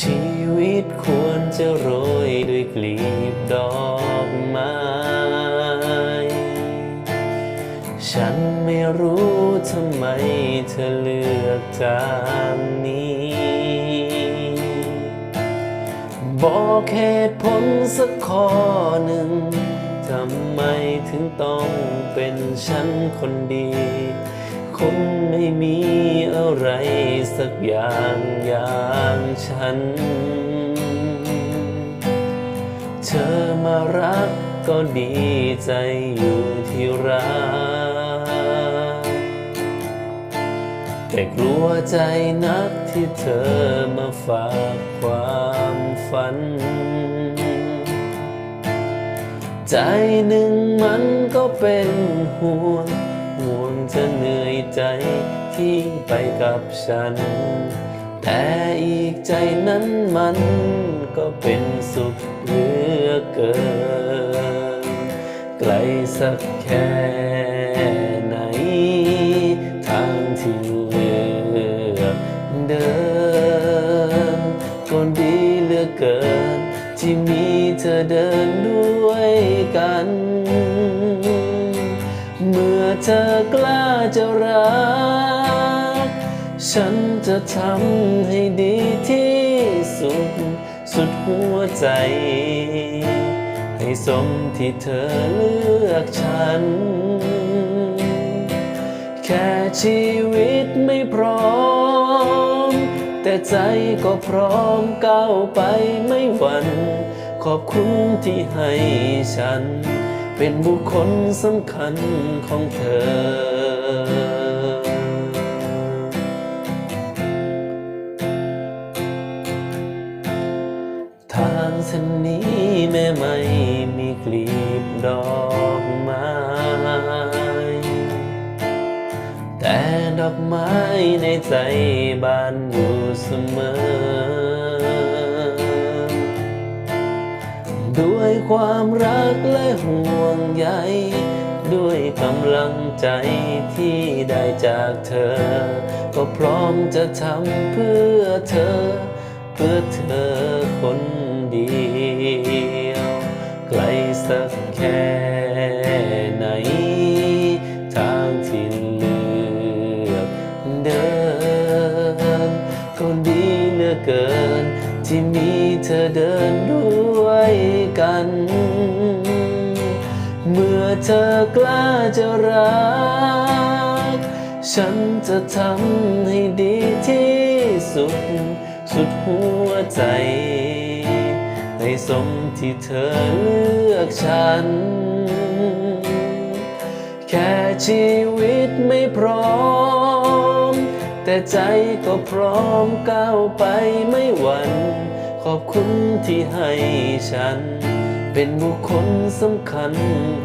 ชีวิตควรจะโรยด้วยกลีบดอกไม้ ฉันไม่รู้ทำไมเธอเลือกทางนี้ บอกเหตุผลสักข้อหนึ่ง ทำไมถึงต้องเป็นฉันคนดี คงไม่มีอะไรสักอย่างอย่างฉัน เธอมารักก็ดีใจอยู่ที่รักแต่กลัวใจนักที่เธอมาฝากความฝัน ใจหนึ่งมันก็เป็นห่วง ห่วงจะเหนื่อยใจที่ไปกับฉัน แต่อีกใจนั้นมันก็เป็นสุขเหลือเกิน ไกลสักแค่ไหนทางที่ มื่อเธอกล้าจะรัก ฉันจะทำให้ดีที่สุด สุดหัวใจ ให้สมที่เธอเลือกฉัน แค่ชีวิตไม่พร้อม แต่ใจก็พร้อมก้าวไปไม่หวั่นขอบคุณที่ให้ฉัน เป็นบุคคลสำคัญของเธอ ทางเส้นนี้แม้ไม่มีกลีบดอกไม้ แต่ดอกไม้ในใจบานอยู่เสมอ ด้วยความรักและห่วงใยด้วยกำลังใจที่ได้จากเธอ ก็พร้อมจะทำเพื่อเธอ เพื่อเธอคนเดียว ไกลสักแค่ไหน ทางที่เลือกเดิน ก็ดีเหลือเกิน ที่มีเธอเดินด้วย เมื่อเธอกล้าจะรัก ฉันจะทำให้ดีที่สุด สุดหัวใจ ให้สมที่เธอเลือกฉัน แค่ชีวิตไม่พร้อม แต่ใจก็พร้อมก้าวไปไม่หวั่นขอบคุณที่ให้ฉัน เป็นบุคคลสำคัญ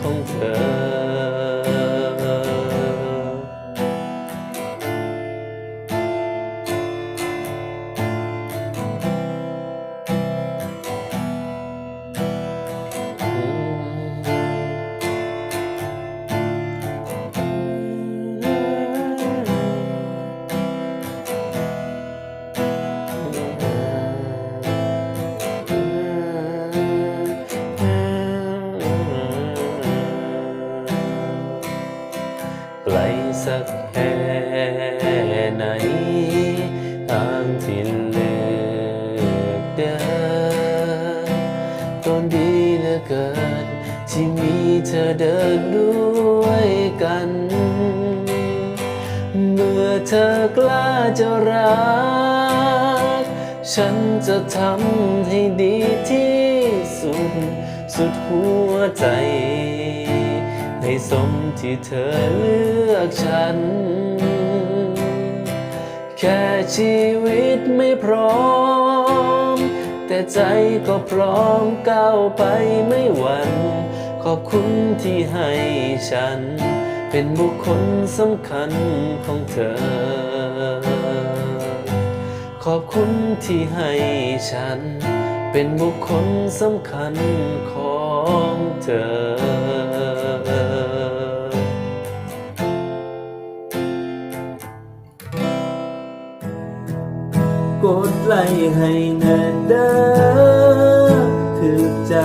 ของเธอ เกิน ที่มีเธอเดินด้วยกัน เมื่อเธอกล้าจะรัก ฉันจะทำให้ดีที่สุด สุดหัวใจ ให้สมที่เธอเลือกฉัน แค่ชีวิตไม่พร้อม แต่ใจก็พร้อมก้าวไปไม่หวั่นขอบคุณที่ให้ฉัน เป็นบุคคลสำคัญของเธอ ขอบคุณที่ให้ฉัน เป็นบุคคลสำคัญของเธอ ไล่ให้แน่เด้อถือใจ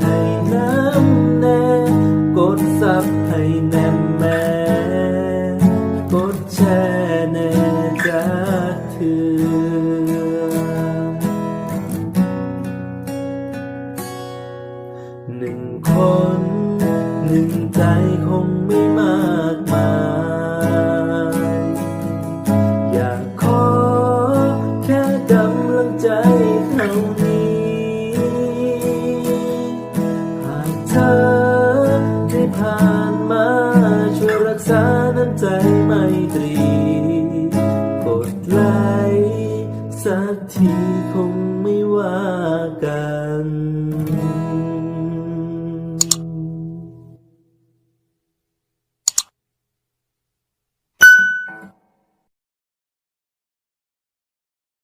ให้น้ำแน่กดซับให้แน่แม่กดแช่แน่จะถือ And.